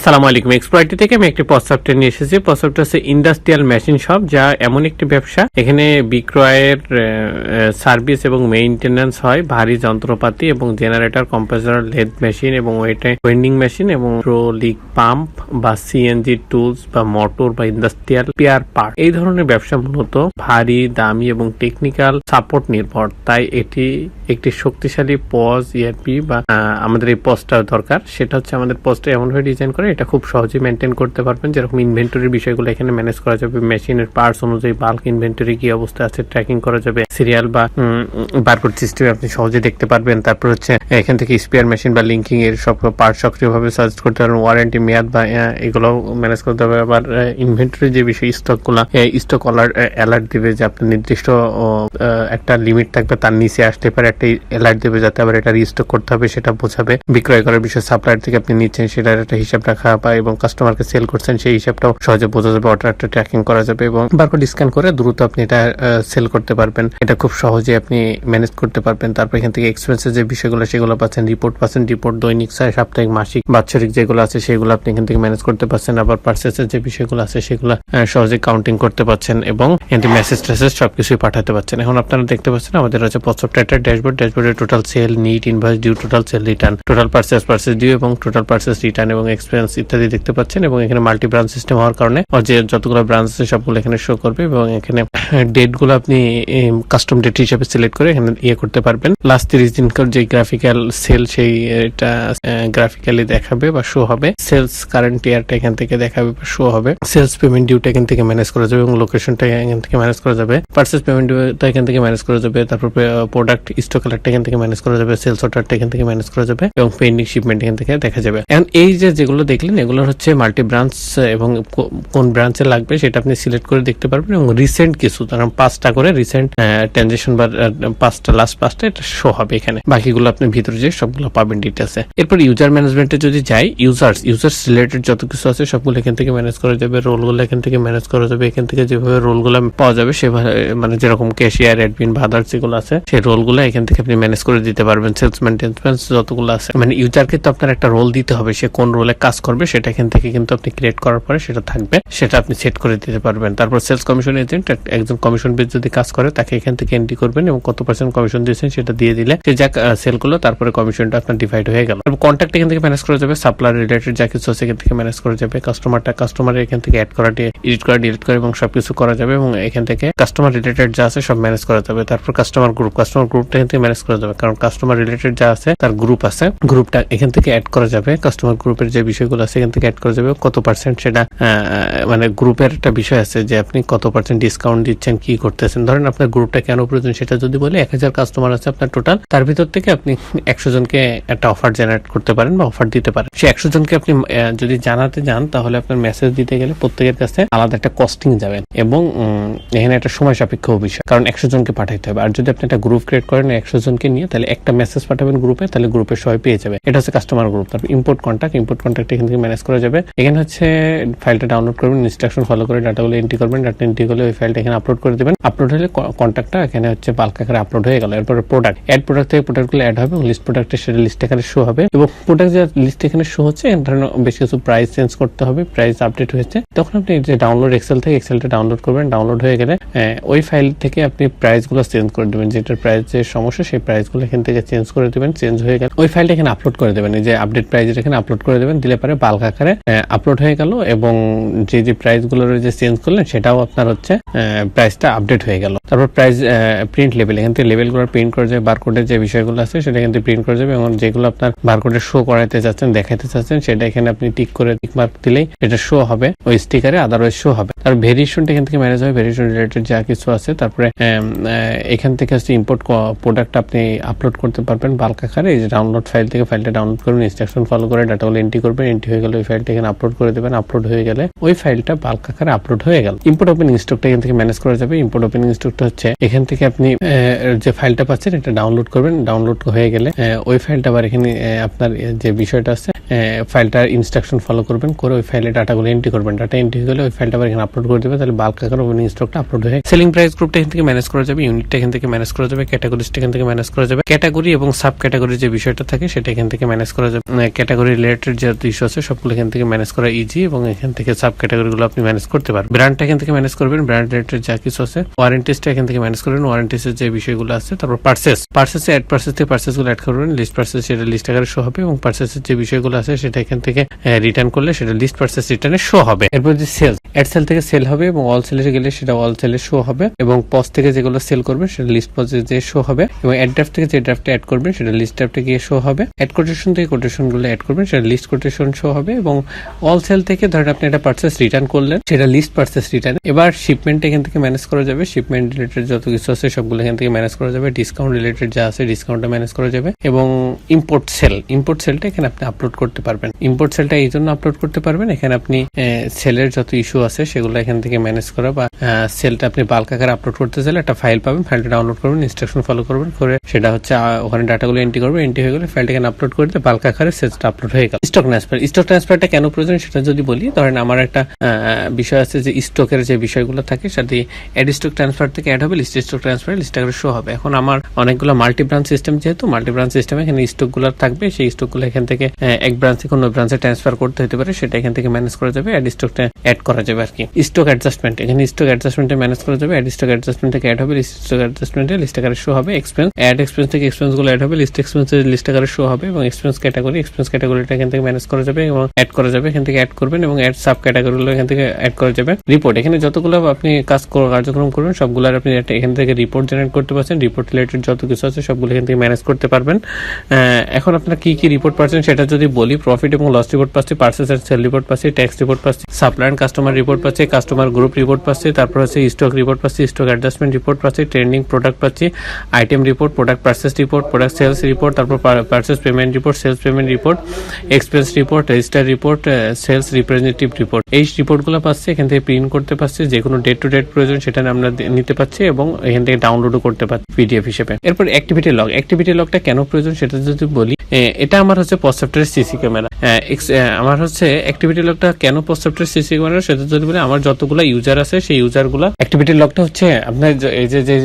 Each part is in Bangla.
আসসালামু আলাইকুম। এক্সপ্লয়টি থেকে আমি একটি প্রস্তাবটা নিয়ে এসেছি। প্রস্তাবটা হচ্ছে ইন্ডাস্ট্রিয়াল মেশিন শপ যা এমন একটি ব্যবসা। এখানে বিক্রয়ের সার্ভিস এবং মেইনটেনেন্স হয়। ভারী যন্ত্রপাতি এবং জেনারেটর কম্প্রেসর লেদ মেশিন এবং ওয়েটে ওয়েন্ডিং মেশিন এবং লিক পাম্প বা সিএনজি টুলস বা মোটর বা ইন্ডাস্ট্রিয়াল পেয়ার পার্ট এই ধরনের ব্যবসা মূলত ভারী দামি এবং টেকনিক্যাল সাপোর্ট নির্ভর। তাই এটি একটি শক্তিশালী পজ ইআরপি বা আহ, আমাদের এই পজটা দরকার। সেটা হচ্ছে আমাদের পজটা এমনভাবে ডিজাইন করে এটা খুব সহজেই মেনটেন করতে পারবেন। যেরকম ইনভেন্টরির বিষয়গুলো এখানে ম্যানেজ করা যাবে মেশিনের পার্টস অনুযায়ী বাল্ক ইনভেন্টরি কি অবস্থা আছে ট্র্যাকিং করা যাবে। সিরিয়াল বা বারকোড সিস্টেম আপনি সহজে দেখতে পারবেন। তারপর হচ্ছে, এখান থেকে স্পেয়ার মেশিন বা লিঙ্কিং এর সব পার্ট সক্রিয়ভাবে সার্চ করতে পারবেন ওয়ারেন্টি মেয়াদ বা এগুলো ম্যানেজ করতে হবে। আবার ইনভেন্টরি যে বিষয় স্টকগুলা স্টক অ্যালার্ট দিবে যে আপনার নির্দিষ্ট একটা লিমিট থাকবে, তার নিচে আসতে পারে একটা অ্যালার্ট দেবে যাতে আবার এটা রিস্টক করতে হবে, সেটা বোঝাবে। বিক্রয় করার বিষয় সাপ্লায়ার থেকে আপনি নিচ্ছেন, সেটার একটা হিসাব রাখা বা, এবং কাস্টমারকে সেল করছেন, সেই হিসাবটাও সহজে বোঝা যাবে অর্ডারটা ট্র্যাকিং করা যাবে এবং বারকোড স্ক্যান করে দ্রুত আপনি এটা সেল করতে পারবেন। এটা খুব সহজে আপনি ম্যানেজ করতে পারবেন। তারপর এখান থেকে এক্সপেন্সের যে বিষয়গুলো, সেগুলো পাচ্ছেন রিপোর্ট পাচ্ছেন রিপোর্ট দৈনিক সায় সাপ্তাহিক, মাসিক, বাৎসরিক যেগুলো আছে, সেগুলো আপনি এখান থেকে ম্যানেজ করতে পারছেন। আবার পার্সেসের যে বিষয়গুলো আছে, সেগুলো সহজে কাউন্টিং করতে পারছেন এবং এখান থেকে মেসেজ টেসেজ সবকিছুই পাঠাতে পারছেন। এখন আপনারা দেখতে পাচ্ছেন, আমাদের আছে পশ্চাৎ টাইটার ড্যাশবোর্ড ড্যাশবোর্ডে total sale net invoice due total sale return total purchase purchase due এবং টোটাল পার্সেস রিটার্ন এবং এক্সপেন্স ইত্যাদি দেখতে পাচ্ছেন এবং এখানে মাল্টি ব্রাঞ্চ সিস্টেম হওয়ার কারণে যে যতগুলো ব্রাঞ্চ আছে, সবগুলো এখানে শো করবে এবং এখানে ডেটগুলো আপনি কাস্টম ডেট হিসেবে সিলেক্ট করে এখানে ইয়ে করতে পারবেন। লাস্ট তিরিশ দিনকার যে গ্রাফিক্যাল সেল সেই এটা গ্রাফিক্যালি দেখাবে বা শো হবে। সেলস কারেন্ট ইয়ারটা এখান থেকে দেখাবে বা শো হবে। সেলস পেমেন্ট ডিউটা এখান থেকে ম্যানেজ করা যাবে এবং লোকেশনটা এখান থেকে ম্যানেজ করা যাবে। পার্সেস পেমেন্ট ডিউটা এখান থেকে ম্যানেজ করা যাবে। তারপর প্রোডাক্ট স্টক কালারটা এখান থেকে ম্যানেজ করা যাবে। সেলস অর্ডারটা এখান থেকে ম্যানেজ করা যাবে এবং পেন্ডিং শিপমেন্ট এখান থেকে দেখা যাবে। এখন এই যে, যেগুলো দেখলেন, এগুলো হচ্ছে মাল্টি ব্রাঞ্চ এবং কোন ব্রাঞ্চে লাগবে সেটা আপনি সিলেক্ট করে দেখতে পারবেন এবং রিসেন্ট কিছু, কারণ পাঁচটা করে রিসেন্ট ট্রানজেকশন বা পাঁচটা লাস্ট পাঁচটা, এটা শো হবে এখানে। বাকিগুলো আপনি ভিতরে যে সবগুলো পাবেন ডিটেলসে এরপর ইউজার ম্যানেজমেন্টে যদি যাই ইউজার্স ইউজার্স রিলেটেড যত কিছু আছে সবগুলো এখান থেকে ম্যানেজ করা যাবে রোলগুলো এখান থেকে ম্যানেজ করা যাবে, এখান থেকে যেভাবে রোলগুলো পাওয়া যাবে, সেভাবে মানে যেরকম ক্যাশিয়ার অ্যাডমিন বা আদার্স যেগুলো আছে, সেই রোলগুলো এখান থেকে আপনি ম্যানেজ করে দিতে পারবেন সেলস মেনটেন্স যতগুলো আছে। মানে ইউজারকে তো আপনার একটা রোল দিতে হবে, সে কোন রোলে কাজ করবে, সেটা এখান থেকে কিন্তু আপনি ক্রিয়েট করার পরে সেটা থাকবে, সেটা আপনি সেট করে দিতে পারবেন। তারপর সেলস কমিশন এজেন্ট একজন কমিশন বেস যদি কাজ করে, তাকে এখান থেকে এন্ট্রি করবেন এবং কত পার্সেন্ট কমিশন দিয়েছেন সেটা দিয়ে দিলে সে যা সেল করল, তারপরে কমিশনটা আপনার ডিভাইড হয়ে গেল। কন্ট্যাক্ট এখান থেকে ম্যানেজ করা যাবে সাপ্লায়ার রিলেটেড যা কিছু এখান থেকে ম্যানেজ করা যাবে। কাস্টমারটা কাস্টমার এখান থেকে অ্যাড করা এডিট করা ডিলিট করা এবং সবকিছু করা যাবে এবং এখান থেকে কাস্টমার রিলেটেড যা আছে সব ম্যানেজ করা যাবে। তারপর কাস্টমার গ্রুপ কাস্টমার গ্রুপটা এখান থেকে ম্যানেজ করা যাবে। কারণ কাস্টমার রিলেটেড যা আছে, তার গ্রুপ আছে। গ্রুপটা এখান থেকে অ্যাড করা যাবে। কাস্টমার গ্রুপের যে বিষয়গুলো আছে, এখান থেকে অ্যাড করা যাবে। কত পার্সেন্ট সেটা মানে গ্রুপের একটা বিষয় আছে যে আপনি কত পার্সেন্ট ডিসকাউন্ট দিচ্ছেন, কি করতেছেন। ধরেন আপনার গ্রুপটা কেন প্রয়োজন সেটা যদি বলে, এক হাজার কাস্টমার আছে আপনার টোটাল তার ভিতর থেকে আপনি একশো জনকে একটা অফার জেনারেট করতে পারেন বা অফার দিতে পারেন। সে একশো জনকে আপনি যদি জানাতে যান, তাহলে আপনার মেসেজ দিতে গেলে প্রত্যেকের কাছে আলাদা একটা কস্টিং যাবেন এবং এখানে একটা সময় সাপেক্ষ বিষয় কারণ একশো জনকে পাঠাইতে হবে। আর যদি আপনি একটা গ্রুপ ক্রিয়েট করেন একশো জনকে নিয়ে তাহলে একটা মেসেজ পাঠাবেন গ্রুপে তাহলে গ্রুপে সবাই পেয়ে যাবে। এটা হচ্ছে কাস্টমার গ্রুপ তারপর ইম্পোর্ট কন্ট্যাক্ট ইম্পোর্ট কন্ট্যাক্ট এখান থেকে ম্যানেজ করা যাবে। এখানে হচ্ছে ফাইলটা ডাউনলোড করবেন ইনস্ট্রাকশন ফলো করে ডাটাগুলো এন্ট্রি করবেন ডাটা এন্ট্রি করলে ওই ফাইলটা এখানে আপলোড করে দেবেন। আপলোড হলে কন্ট্যাক্টটা এখানে হচ্ছে বাল্ক আকারে আপলোড হয়ে গেল। এরপরে প্রোডাক্ট অ্যাড প্রোডাক্ট থেকে প্রোডাক্টগুলো অ্যাড হবে এবং লিস্ট প্রোডাক্টের সেটা লিস্ট এখানে শো হবে এবং প্রোডাক্ট যে লিস্ট এখানে শো হচ্ছে ধরেন বেশ কিছু প্রাইস চেঞ্জ করতে হবে প্রাইস আপডেট হয়েছে। তখন আপনি যে ডাউনলোড এক্সেল থেকে এক্সেলটা ডাউনলোড করবেন ডাউনলোড হয়ে গেলে ওই ফাইল থেকে আপনি প্রাইসগুলো চেঞ্জ করে দেবেন। যেটার প্রাইস যে সমস্যা, সেই প্রাইসগুলো এখান থেকে চেঞ্জ করে দেবেন চেঞ্জ হয়ে গেলে ওই ফাইলটা এখানে আপলোড করে দেবেন। যে আপডেট প্রাইস এখানে আপলোড করে দেবেন, দিলে পরে বাল্ক আকারে আপলোড হয়ে গেল এবং যে যে প্রাইসগুলো যে চেঞ্জ করলেন, সেটাও আপনার হচ্ছে প্রাইসটা আপডেট হয়ে গেল। তারপর প্রাইস প্রিন্ট লেভেল এখান থেকে লেভেলগুলো প্রিন্ট করে যাবে বারকোডের যে বিষয়গুলো আছে সেটা এখান থেকে প্রিন্ট করে যাবে এবং যেগুলো আপনার বারকোডে শো করাতে চাচ্ছেন দেখাতে চাচ্ছেন, সেটা এখানে আপনি টিক করে টিক মার্ক দিলেই এটা শো হবে, ওই স্টিকারে আদারওয়াইজ শো হবে। তার ভেরিয়েশনটা এখান থেকে ম্যানেজ হবে ভেরিয়েশন রিলেটেড যা কিছু আছে, তারপরে এখান থেকে হচ্ছে ইম্পোর্ট প্রোডাক্ট আপনি আপলোড করতে পারবেন বাল্ক আকারে, এই যে ডাউনলোড ফাইল থেকে ফাইলটা ডাউনলোড করবেন ইনস্ট্রাকশন ফলো করে ডাটাগুলো এন্ট্রি করবেন এন্ট্রি হয়ে গেলে ওই ফাইলটা এখানে আপলোড করে দেবেন আপলোড হয়ে গেলে ওই ফাইলটা বাল্ক আকারে আপলোড হয়ে গেল। ইম্পোর্ট ওপেনিং স্টকটা এখান থেকে ম্যানেজ করা যাবে ইম্পোর্ট ওপেনিং স্টকটা একটা হচ্ছে এখান থেকে আপনি যে ফাইলটা পাচ্ছেন এটা ডাউনলোড করবেন। ডাউনলোড হয়ে গেলে ওই ফাইলটা আবার এখানে আপনার যে বিষয়টা আছে ফাইলটার ইনস্ট্রাকশন ফলো করবেন। করে ওই ফাইলে ডাটাগুলো এন্ট্রি করবেন। ডাটা এন্ট্রি গেলে ওই ফাইলটা আবার এখানে আপলোড করে দেবে তাহলে বাল্ক আকার ওপেনিং স্টকটা আপলোড হয়ে সেলিং প্রাইস গ্রুপটা এখান থেকে ম্যানেজ করা যাবে ইউনিটটা এখান থেকে ম্যানেজ করা যাবে ক্যাটাগরিজটা এখান থেকে ম্যানেজ করা যাবে। ক্যাটাগরি এবং সাব ক্যাটাগরি যে বিষয়টা থাকে, সেটা এখান থেকে ম্যানেজ করা যাবে। ক্যাটাগরি রিলেটেড যে ইস্যু আছে, সবগুলো এখান থেকে ম্যানেজ করা ইজি এবং এখান থেকে সাব ক্যাটাগরি গুলো আপনি ম্যানেজ করতে পারবেন। ব্র্যান্ডটা এখান থেকে ম্যানেজ করবেন। ব্র্যান্ড রিলেটেড যা কিছু আছে ওয়ারেন্টিসটা এখান থেকে ম্যানেজ করবেন ওয়ারেন্টিসের যে বিষয়গুলো আছে, তারপর পার্সেস পার্সেস অ্যাড পার্সেস থেকে পার্সেসগুলো অ্যাড করবেন লিস্ট পার্সেস সেটা লিস্ট আকারে শো হবে এবং পার্সেসের যে বিষয়গুলো আছে সেটা এখান থেকে রিটার্ন করলে সেটা লিস্ট পার্সেস রিটার্নে শো হবে। এরপর যে সেল অ্যাড সেল থেকে সেল হবে এবং অল সেলে গেলে সেটা অল সেলে শো হবে এবং পজ থেকে যেগুলো সেল করবে সেটা লিস্ট পজে যে শো হবে এবং অ্যাড ড্রাফট থেকে যে ড্রাফটে অ্যাড করবেন সেটা লিস্ট ড্রাফটে গিয়ে শো হবে। অ্যাড কোটেশন থেকে কোটেশনগুলো অ্যাড করবেন, সেটা লিস্ট কোটেশন শো হবে এবং অল সেল থেকে ধরেন আপনি একটা পার্সেস রিটার্ন করলেন, সেটা লিস্ট পার্সেস রিটার্ন এবার শিপমেন্ট এখান থেকে ম্যানেজ করা যাবে শিপমেন্ট রিলেটেড যত কিছু আছে সবগুলো এখান থেকে ম্যানেজ করা যাবে। ডিসকাউন্ট রিলেটেড যা আছে ডিসকাউন্টটা ম্যানেজ করা যাবে। এবং ইম্পোর্ট সেল ইম্পোর্ট সেলটা এখানে আপনি আপলোড করতে পারবেন। ইম্পোর্ট সেলটা এই জন্য আপলোড করতে পারবেন। এখানে আপনি সেলের যত ইস্যু আছে সেগুলো এখান থেকে ম্যানেজ করা বা সেলটা আপনি বাল্ক আকারে আপলোড করতে চাইলে একটা ফাইল পাবেন ফাইলটা ডাউনলোড করবেন ইনস্ট্রাকশন ফলো করবেন, করে সেটা হচ্ছে ওখানে ডাটাগুলো এন্ট্রি করবে এন্ট্রি হয়ে গেলে ফাইলটা এখানে আপলোড করে দিয়ে বাল্ক আকারে সেলসটা আপলোড হয়ে গেল। স্টক ট্রান্সফার স্টক ট্রান্সফারটা কেন প্রয়োজন সেটা যদি বলি, ধরেন আমার একটা বিষয় আছে যে স্টকের যে বিষয়গুলো থাকে সাথে অ্যাড স্টক ট্রান্সফার থেকে অ্যাড হবে list stock transfer list show হবে। এখন আমার অনেকগুলো মাল্টি ব্রাঞ্চ সিস্টেম যেহেতু মাল্টি ব্রাঞ্চ সিস্টেমে এখানে স্টকগুলো থাকবে, সেই স্টকগুলো এখান থেকে এক ব্রাঞ্চ থেকে অন্য ব্রাঞ্চে ট্রান্সফার করতে হতে পারে, সেটা এখান থেকে ম্যানেজ করা যাবে অ্যাড স্টকটা অ্যাড করা যাবে আর কি। স্টক অ্যাডজাস্টমেন্ট এখানে স্টক অ্যাডজাস্টমেন্টে ম্যানেজ করা যাবে অ্যাড স্টক অ্যাডজাস্টমেন্ট থেকে অ্যাড হবে লিস্ট স্টক অ্যাডজাস্টমেন্টে লিস্ট আকারে শো হবে এক্সপেন্স অ্যাড এক্সপেন্স থেকে এক্সপেন্সগুলো অ্যাড হবে লিস্ট এক্সপেন্স লিস্ট শো হবে এবং এক্সপেন্স ক্যাটাগরি এক্সপেন্স ক্যাটাগরিটা এখান থেকে ম্যানেজ করা যাবে এবং অ্যাড করা যাবে, এখান থেকে অ্যাড করবেন এবং অ্যাড সাব ক্যাটাগরি গুলো এখান থেকে অ্যাড করা যাবে। রিপোর্ট এখানে যতগুলো আপনি কাজ কার্যক্রম করবেন সবগুলোর আপনি একটা এখান থেকে রিপোর্ট জেনারেট করতে পারছেন রিপোর্ট রিলেটেড যত কিছু আছে সবগুলো এখান থেকে ম্যানেজ করতে পারবেন। এখন আপনারা কি কি রিপোর্ট পাচ্ছেন সেটা যদি বলি প্রফিট এবং লস রিপোর্ট পাচ্ছি পার্সেস এন্ড সেল রিপোর্ট পাচ্ছি ট্যাক্স রিপোর্ট পাচ্ছি সাপ্লাই অ্যান্ড কাস্টমার রিপোর্ট পাচ্ছি কাস্টমার গ্রুপ রিপোর্ট পাচ্ছি, তারপর হচ্ছে স্টক রিপোর্ট পাচ্ছি স্টক অ্যাডজাস্টমেন্ট রিপোর্ট পাচ্ছি ট্রেন্ডিং প্রোডাক্ট পাচ্ছি item report product purchase report product sales report তারপর purchase payment report sales payment report expense report register report sales representative report এই রিপোর্টগুলো পাচ্ছি, এখান থেকে প্রিন্ট করতে পারছি যে কোনো ডেট টু ডেট প্রয়োজন সেটা আমরা নিতে পারছি এবং এখান থেকে ডাউনলোডও করতে পারছি পিডিএফ হিসেবে। এরপর অ্যাক্টিভিটি লগ অ্যাক্টিভিটি লগটা কেন প্রয়োজন সেটা যদি বলি এটা আমার হচ্ছে পসেপ্টের সিসি ক্যামেরা আমার হচ্ছে অ্যাক্টিভিটি লগটা কেন পসেপ্টের সিসি ক্যামেরা সেটা যদি বলি, আমার যতগুলো ইউজার আছে সেই ইউজারগুলো অ্যাক্টিভিটি লগটা হচ্ছে আপনার এই যে যে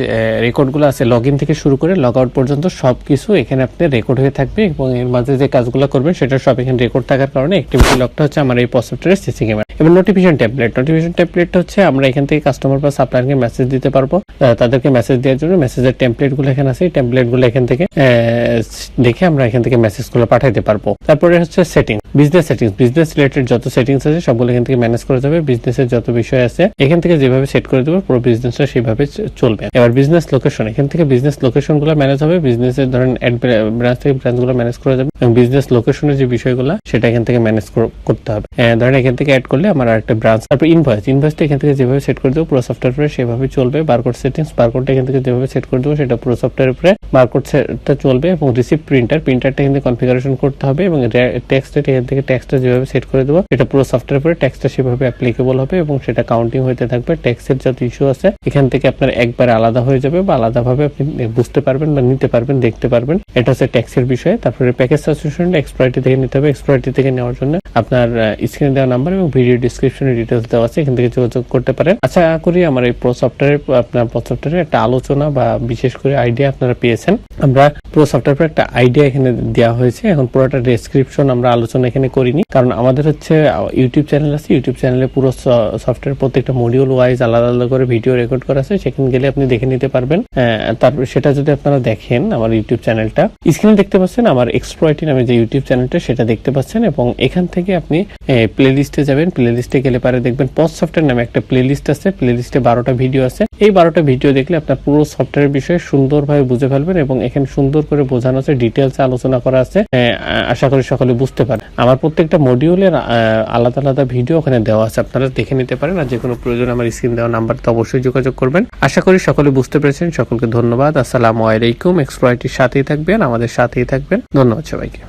রেকর্ডগুলো আছে লগ ইন থেকে শুরু করে লগ আউট পর্যন্ত সবকিছু এখানে আপনার রেকর্ড হয়ে থাকবে এবং এর মাঝে যে কাজগুলো করবেন সেটা সব এখানে রেকর্ড থাকার কারণে অ্যাক্টিভিটি লগটা হচ্ছে আমার এই পসেপ্টের সিসি ক্যামেরা এবং নোটিফিকেশন ট্যাবলেট নোটিফিকেশন ট্যাবলেটটা হচ্ছে আমরা এখান থেকে কাস্টমার বা সাপ্লায়ারকে মেসেজ দিতে পারব আহ, তাদেরকে মেসেজ দেওয়ার জন্য মেসেজের টেমপ্লেটগুলো এখানে আছে। এই টেমপ্লেটগুলো এখান থেকে দেখে আমরা এখান থেকে মেসেজগুলো পাঠাইতে পারব। তারপরে হচ্ছে setting business settings business related যত সেটিংস আছে সবগুলো এখান থেকে ম্যানেজ করা যাবে। বিজনেসের যত বিষয় আছে এখান থেকে যেভাবে সেট করে দেবো পুরো বিজনেসটা সেভাবে চলবে। এবার বিজনেস লোকেশন এখান থেকে বিজনেস লোকেশনগুলো ম্যানেজ হবে। বিজনেসের ধরেন ব্রাঞ্চ থেকে ব্রাঞ্চগুলো ম্যানেজ করা যাবে। এবং বিজনেস লোকেশনের যে বিষয়গুলো সেটা এখান থেকে ম্যানেজ করতে হবে। ধরেন এখান থেকে অ্যাড করলে আমার একটা ব্রাঞ্চ তারপর ইনভয়েস ইনভয়েসটা এখান থেকে যেভাবে সেট করে দেবো পুরো সফটওয়্যার সেভাবে চলবে বারকোড সেটিংস বারকোডটা এখান থেকে যেভাবে সেট করে দেবো সেটা পুরো সফটওয়্যার উপরে বারকোড সেটটা চলবে এবং রিসিভ প্রিন্টার প্রিন্টারটা এখান থেকে কনফিগারেশন করতে হবে এবং টেক্সট এখান থেকে টেক্সটটা যেভাবে সেট করে দেবো, এটা পুরো সফটওয়্যার উপরে টেক্সটটা সেভাবে অ্যাপ্লিকেবল হবে এবং সেটা কাউন্টিং হতে থাকবে টেক্সটের যত ইস্যু আছে, এখান থেকে আপনার একবার আলাদা হয়ে যাবে বা আলাদাভাবে আপনি বুঝতে পারবেন বা নিতে পারবেন, দেখতে পারবেন। এটা হচ্ছে ট্যাক্সের বিষয়ে। তারপরে প্যাকেজ সাবস্ক্রিপশন এক্সপার্টি থেকে নিতে হবে। এক্সপার্টি থেকে নেওয়ার জন্য আপনার স্ক্রিনে দেওয়া নাম্বার এবং ভিডিও ডিসক্রিপশনে ডিটেলস দেওয়া আছে। এখান থেকে যোগাযোগ করতে পারেন। আশা করি আমার এই প্রো সফটওয়্যার আপনার প্রো সফটওয়্যারের একটা আলোচনা বা বিশেষ করে আইডিয়া আপনারা পেয়েছেন। আমরা প্রো সফটওয়্যার একটা আইডিয়া এখানে দেওয়া হয়েছে। এখন পুরোটা ডেসক্রিপশন আমরা আলোচনা এখানে করিনি। কারণ আমাদের হচ্ছে ইউটিউব চ্যানেল আছে। ইউটিউব চ্যানেলে পুরো সফটওয়্যার প্রত্যেকটা মডিউল ওয়াইজ আলাদা আলাদা করে ভিডিও রেকর্ড করা আছে। সেখানে গেলে আপনি দেখে নিতে পারবেন। তারপর সেটা যদি আপনারা দেখেন আমার ইউটিউব চ্যানেলটা স্ক্রিনে দেখতে পাচ্ছেন আমার এক্সপ্লয়টি নামে যে ইউটিউব চ্যানেলটা সেটা দেখতে পাচ্ছেন এবং এখান থেকে আপনি প্লে লিস্টে যাবেন। প্লে লিস্টে গেলে পারে দেখবেন পজ সফটওয়্যার নামে একটা প্লে লিস্ট আছে। প্লে লিস্টে বারোটা ভিডিও আছে। এই বারোটা ভিডিও দেখলে আপনার পুরো সফটওয়্যার বিষয়ে সুন্দরভাবে বুঝে ফেলবেন এবং এখানে সুন্দর করে বোঝানো আছে ডিটেলস আলোচনা করা আছে। আশা করি সকলে বুঝতে পারেন আমার প্রত্যেকটা মডিউলের আলাদা আলাদা ভিডিও ওখানে দেওয়া আছে। আপনারা দেখে নিতে পারেন আর যে কোনো প্রয়োজন আমার স্ক্রিন দেওয়া নাম্বার তো অবশ্যই যোগাযোগ করবেন। আশা করি সকলে বুঝতে পেরেছেন। সকলকে ধন্যবাদ। আসসালামু আলাইকুম। এক্সপ্লয়টির সাথেই থাকবেন, আমাদের সাথেই থাকবেন। ধন্যবাদ সবাইকে।